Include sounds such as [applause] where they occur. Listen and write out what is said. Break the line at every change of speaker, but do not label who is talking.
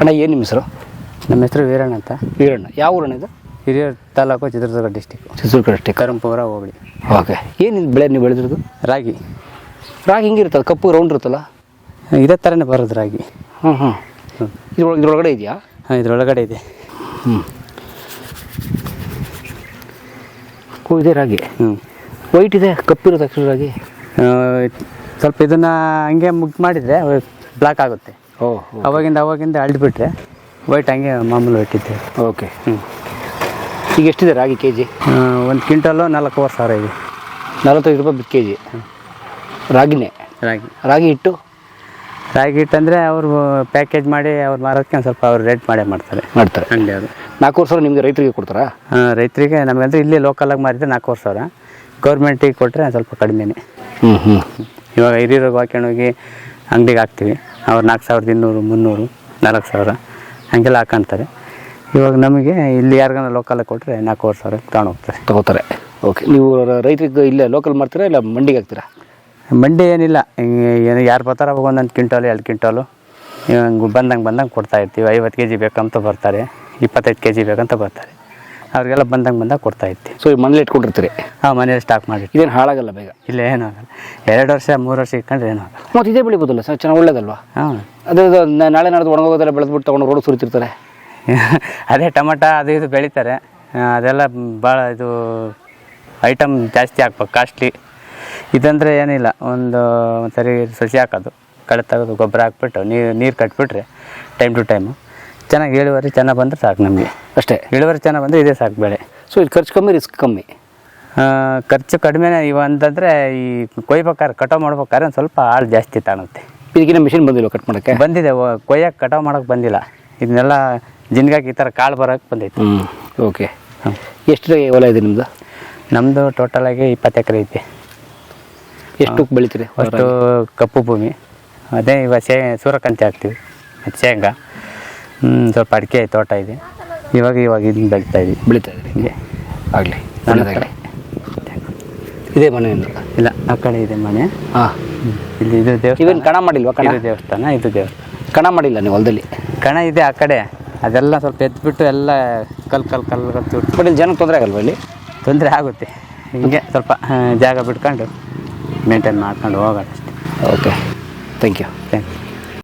ಅಣ್ಣ ಏನು ನಿಮ್ಮ ಹೆಸರು?
ನಮ್ಮ ಹೆಸರು ವೀರಣ್ಣ ಅಂತ.
ವೀರಣ್ಣ. ಯಾವ ಊರಣ್ಣ ಇದು?
Hiriyur taluk Chitradurga district
Chitradurga district
Karampura hobli.
Okay. ಏನು ಬೆಳೆ ನೀವು ಬೆಳೆದಿರೋದು?
ರಾಗಿ.
ರಾಗಿ ಹಿಂಗಿರ್ತದೆ ಕಪ್ಪು ರೌಂಡ್ ಇರುತ್ತಲ್ಲ?
ಇದೇ ಥರನೇ ಬರೋದು ರಾಗಿ.
ಹ್ಞೂ ಹ್ಞೂ ಇದ್ರೊಳಗೆ ಇದ್ರೊಳಗಡೆ ಇದೆಯಾ?
ಹಾಂ ಇದ್ರೊಳಗಡೆ ಇದೆ.
ಹ್ಞೂ ಓ ಇದೆ ರಾಗಿ.
ಹ್ಞೂ
ವೈಟ್ ಇದೆ? ಕಪ್ಪಿರೋದು ಅಕ್ಷರ ರಾಗಿ
ಸ್ವಲ್ಪ ಇದನ್ನು ಹಂಗೆ ಮುಗ್ ಮಾಡಿದರೆ ಬ್ಲ್ಯಾಕ್ ಆಗುತ್ತೆ. ಅವಾಗಿಂದ ಅವಾಗಿಂದ ಅಳ್ದುಬಿಟ್ರೆ ವೈಟ್ ಹಂಗೆ ಮಾಮೂಲು ಇಟ್ಟಿದ್ದೆ
ಓಕೆ
ಹ್ಞೂ
ಈಗ ಎಷ್ಟಿದೆ ರಾಗಿ ಕೆ ಜಿ
ಒಂದು ಕ್ವಿಂಟಲ್ಲು ನಾಲ್ಕೂವರೆ ಸಾವಿರ ಇದೆ.
ನಲವತ್ತೈದು ರೂಪಾಯಿ ಕೆ ಜಿ ರಾಗಿನೇ?
ರಾಗಿ.
ರಾಗಿ ಹಿಟ್ಟು?
ರಾಗಿ ಹಿಟ್ಟಂದರೆ ಅವರು ಪ್ಯಾಕೇಜ್ ಮಾಡಿ ಅವ್ರು ಮಾರೋದಕ್ಕೆ ಒಂದು ಸ್ವಲ್ಪ ಅವ್ರು ರೇಟ್ ಮಾಡೇ ಮಾಡ್ತಾರೆ.
ಮಾಡ್ತಾರೆ.
ಅಂಗಡಿ ಅದು.
ನಾಲ್ಕೂವರೆ ಸಾವಿರ ನಿಮಗೆ ರೈತರಿಗೆ ಕೊಡ್ತಾರಾ?
ರೈತರಿಗೆ ನಮಗಂದ್ರೆ ಇಲ್ಲಿ ಲೋಕಲಾಗಿ ಮಾರಿದ್ರೆ ನಾಲ್ಕೂವರೆ ಸಾವಿರ. ಗೌರ್ಮೆಂಟಿಗೆ ಕೊಟ್ಟರೆ ಸ್ವಲ್ಪ ಕಡಿಮೆನೇ.
ಹ್ಞೂ ಹ್ಞೂ
ಇವಾಗ ಹಿರಿಯರಿಗೆ ಹಾಕ್ಕೊಂಡೋಗಿ ಅಂಗಡಿಗೆ ಹಾಕ್ತೀವಿ. ಅವ್ರು ನಾಲ್ಕು ಸಾವಿರದ ಇನ್ನೂರು ಮುನ್ನೂರು ನಾಲ್ಕು ಸಾವಿರ ಹಂಗೆಲ್ಲ ಹಾಕೊಂತಾರೆ. ಇವಾಗ ನಮಗೆ ಇಲ್ಲಿ ಯಾರಿಗಾನ ಲೋಕಲ್ ಕೊಟ್ಟರೆ ನಾಲ್ಕೂವರೆ ಸಾವಿರ ತಗೊಂಡು ಹೋಗ್ತಾರೆ
ತಗೋತಾರೆ. ಓಕೆ ನೀವು ರೈತರಿಗೆ ಇಲ್ಲೇ ಲೋಕಲ್ ಮಾಡ್ತೀರಾ ಇಲ್ಲ ಮಂಡಿಗೆ ಹಾಕ್ತೀರಾ?
ಮಂಡಿ ಏನಿಲ್ಲ. ಏನು ಯಾರು ಬರ್ತಾರೆ ಅವಾಗ ಒಂದೊಂದು ಕ್ವಿಂಟಾಲು ಎರಡು ಕ್ವಿಂಟಾಲು. ಹಂಗೆ ಬಂದಂಗೆ ಬಂದಂಗೆ ಕೊಡ್ತಾ ಇರ್ತೀವಿ. ಐವತ್ತು ಕೆ ಜಿ ಬೇಕಂತ ಬರ್ತಾರೆ ಇಪ್ಪತ್ತೈದು ಕೆ ಜಿ ಬೇಕಂತ ಬರ್ತಾರೆ. ಅವ್ರಿಗೆಲ್ಲ ಬಂದಂಗೆ ಬಂದಾಗ ಕೊಡ್ತಾ ಇತ್ತು
ಸೊ ಮನೇಲಿ ಇಟ್ಕೊಂಡಿರ್ತೀರಿ?
ಹಾಂ ಮನೇಲಿ ಸ್ಟಾಕ್ ಮಾಡಿ
ಇದೇನು ಹಾಳಾಗಲ್ಲ ಬೇಗ?
ಇಲ್ಲ ಏನೂ ಆಗಲ್ಲ. ಎರಡು ವರ್ಷ ಮೂರು ವರ್ಷ ಇಟ್ಕೊಂಡ್ರೆ ಏನೂ ಆಗಲ್ಲ.
ಮತ್ತು ಇದೇ ಬೆಳಿಬೋದಲ್ಲ ಸರ್ ಚೆನ್ನಾಗಿ ಒಳ್ಳೇದಲ್ವಾ?
ಹಾಂ.
ಅದು ನಾಳೆ ನಾಡ್ದು ಒಣಗೋಗೋದೆಲ್ಲ ಬೆಳೆದ್ಬಿಟ್ಟು ತೊಗೊಂಡು ರೋಡ್ ಸುರಿತಿರ್ತಾರೆ. [laughs]
ಅದೇ ಟೊಮಟ ಅದು ಇದು ಬೆಳೀತಾರೆ. ಅದೆಲ್ಲ ಭಾಳ ಇದು ಐಟಮ್ ಜಾಸ್ತಿ ಹಾಕ್ಬೇಕು ಕಾಸ್ಟ್ಲಿ ಇದಂದರೆ ಏನಿಲ್ಲ ಒಂದು ಸರಿ ಸಸಿ ಹಾಕೋದು. ಕಳೆ ತೆಗೆದು ಗೊಬ್ಬರ ಹಾಕ್ಬಿಟ್ಟು ನೀರು ನೀರು ಕಟ್ಬಿಟ್ರೆ ಟೈಮ್ ಟು ಟೈಮು ಚೆನ್ನಾಗಿ ಇಳುವರಿ ಚೆನ್ನಾಗಿ ಬಂದರೆ ಸಾಕು ನಮಗೆ.
ಅಷ್ಟೇ.
ಇಳುವರಿ ಚೆನ್ನಾಗಿ ಬಂದರೆ ಇದೇ ಸಾಕು ಬೆಳೆ.
ಸೊ ಇದು ಖರ್ಚು ಕಮ್ಮಿ ರಿಸ್ಕ್ ಕಮ್ಮಿ?
ಖರ್ಚು ಕಡಿಮೆ ಇವ ಅಂತಂದರೆ ಈ ಕೊಯ್ಬೇಕಾದ್ರೆ ಕಟಾವು ಮಾಡ್ಬೇಕಾದ್ರೆ ಒಂದು ಸ್ವಲ್ಪ ಆಳು ಜಾಸ್ತಿ ತಾಣುತ್ತೆ.
ಇದಕ್ಕಿನ್ನ ಮಿಷಿನ್ ಬಂದಿಲ್ಲ ಕಟ್ ಮಾಡೋಕ್ಕೆ?
ಬಂದಿದೆ ಕೊಯ್ಯಕ್ಕೆ ಕಟಾವು ಮಾಡೋಕೆ ಬಂದಿಲ್ಲ. ಇದನ್ನೆಲ್ಲ ಜಿನ್ಗಾಕಿ ಈ ಥರ ಕಾಳು ಬರೋಕ್ಕೆ ಬಂದೈತೆ.
ಹ್ಞೂ ಓಕೆ
ಹಾಂ.
ಎಷ್ಟು ಹೊಲ ಇದೆ ನಿಮ್ಮದು
ನಮ್ಮದು ಟೋಟಲಾಗಿ ಇಪ್ಪತ್ತು ಎಕರೆ ಐತೆ.
ಎಷ್ಟು ಬೆಳಿತೀರಿ
ಅಷ್ಟು ಕಪ್ಪು ಭೂಮಿ. ಅದೇ ಇವಾಗ ಶೇ ಸೂರ್ಯಕಾಂತಿ ಹಾಕ್ತೀವಿ ಮತ್ತು ಶೇಂಗಾ. ಹ್ಞೂ ಸ್ವಲ್ಪ ಅಡಿಕೆ ತೋಟ ಇದೆ. ಇವಾಗ ಇವಾಗ ಇದನ್ನ ಬೆಳಿತಾ ಇದ್ದೀವಿ.
ಬೆಳೀತಾ ಇದ್ರಿ
ಹಿಂಗೆ.
ಆಗಲಿ ಒಳ್ಳೆದಾಗಲಿ. ಇದೇ ಮನೆ
ಇಲ್ಲ ಆ ಕಡೆ ಇದೆ ಮನೆ.
ಹಾಂ.
ಇಲ್ಲಿ ಇದು ದೇವಸ್ಥಾನ.
ಇವೇನು ಕಣ ಮಾಡಿಲ್ವಾ ಕಣ?
ಇದು ದೇವಸ್ಥಾನ ಇದು ದೇವಸ್ಥಾನ.
ಕಣ ಮಾಡಿಲ್ಲ ನೀವು ಹೊಲದಲ್ಲಿ?
ಕಣ ಇದೆ ಆ ಕಡೆ. ಅದೆಲ್ಲ ಸ್ವಲ್ಪ ಎದ್ಬಿಟ್ಟು ಎಲ್ಲ ಕಲ್ ಕಲ್ ಕಲ್ ಕಲ್
ಬಟ್ ಇಲ್ಲಿ ಜನಕ್ಕೆ ತೊಂದರೆ ಆಗಲ್ವಾ ಇಲ್ಲಿ?
ತೊಂದರೆ ಆಗುತ್ತೆ. ಹಿಂಗೆ ಸ್ವಲ್ಪ ಆ, ಜಾಗ ಬಿಟ್ಕೊಂಡು ಮೇಂಟೈನ್ ಮಾಡ್ಕೊಂಡು ಹೋಗೋಣ ಅಷ್ಟೇ.
Okay thank you
thank you